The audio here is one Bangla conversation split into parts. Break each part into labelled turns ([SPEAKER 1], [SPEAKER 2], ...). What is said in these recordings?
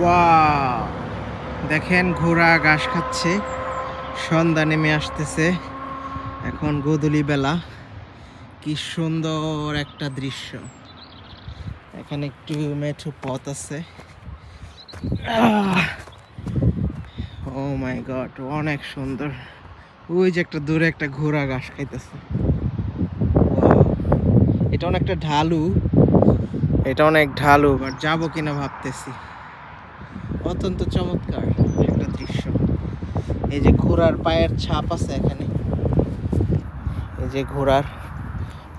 [SPEAKER 1] ওয়াও দেখেন ঘোড়া ঘাস খাচ্ছে। সন্ধ্যা নেমে আসতেছে। এখন গোধূলি বেলা। কি সুন্দর একটা দৃশ্য। এখানে একটু মেঠো পথ আছে। ও মাই গড অনেক সুন্দর। ওই যে একটা দূরে একটা ঘোড়া ঘাস খাইতেছে! এটা অনেকটা ঢালু। এটা অনেক ঢালু বাট যাব কিনা ভাবতেছি। অত্যন্ত চমৎকার একটা দৃশ্য। এই যে ঘোড়ার পায়ের ছাপ আছে এখানে। এই যে ঘোড়ার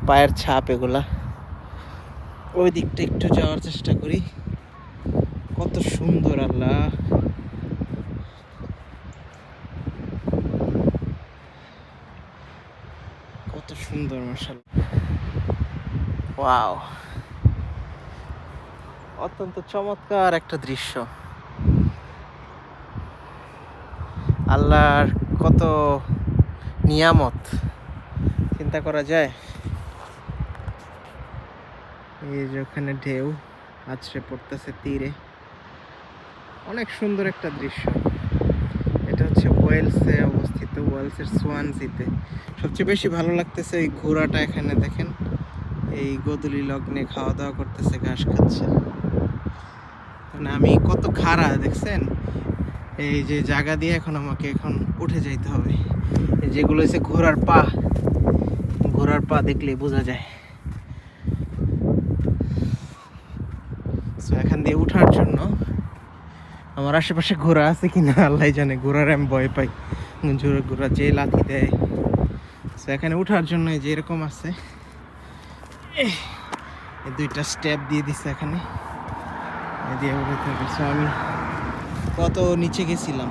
[SPEAKER 1] পায়ের ছাপ এগুলা। ওই দিকটা একটু যাওয়ার চেষ্টা করি। কত সুন্দর, আল্লাহ। কত সুন্দর মশাল ওয়াও। অত্যন্ত চমৎকার একটা দৃশ্য। আল্লাহর কত নিয়ামত চিন্তা করা যায়? এই যে ওখানে ঢেউ, আছড়ে পড়তেছে তীরে। অনেক সুন্দর একটা দৃশ্য। এটা হচ্ছে ওয়েলসে অবস্থিত, ওয়েলসের সোয়ানসিতে সবচেয়ে বেশি ভালো লাগতেছে এই ঘোড়াটা এখানে, দেখেন। এই গোদুলি লগ্নে খাওয়া দাওয়া করতেছে, ঘাস খাচ্ছে। মানে আমি কত খাড়া, দেখছেন? এই যে জায়গা দিয়ে এখন আমাকে এখন উঠে যাইতে হবে। যেগুলো হচ্ছে ঘোড়ার পা ঘোড়ার পা দেখলেই বোঝা যায়। So, এখান দিয়ে উঠার জন্য আমার আশেপাশে ঘোড়া আছে কিনা আল্লাহ জানে ঘোড়ার আমি ভয় পাই। জোরে ঘোড়া যে লাথি দেয়। So, এখানে উঠার জন্য যে এরকম আছে। দুইটা স্টেপ দিয়ে দিছে এখানে। দিয়ে So, আমি কত নিচে গেছিলাম।